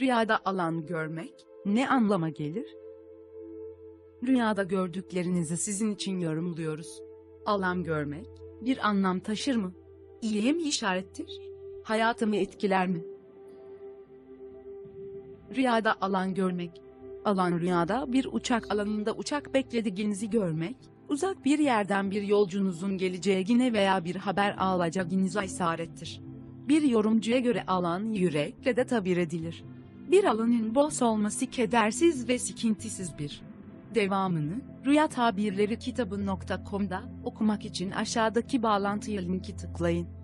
Rüyada alan görmek ne anlama gelir? Rüyada gördüklerinizi sizin için yorumluyoruz. Alan görmek bir anlam taşır mı? İyiye mi işarettir? Hayatımı etkiler mi? Rüyada alan görmek. Alan rüyada bir uçak alanında uçak beklediğinizi görmek, uzak bir yerden bir yolcunuzun geleceğine veya bir haber alacağınıza işarettir. Bir yorumcuya göre alan yürekle de tabir edilir. Bir alanın boş olması kedersiz ve sıkıntısız bir. Devamını Rüya Tabirleri kitabı.com'da okumak için aşağıdaki bağlantıya linki tıklayın.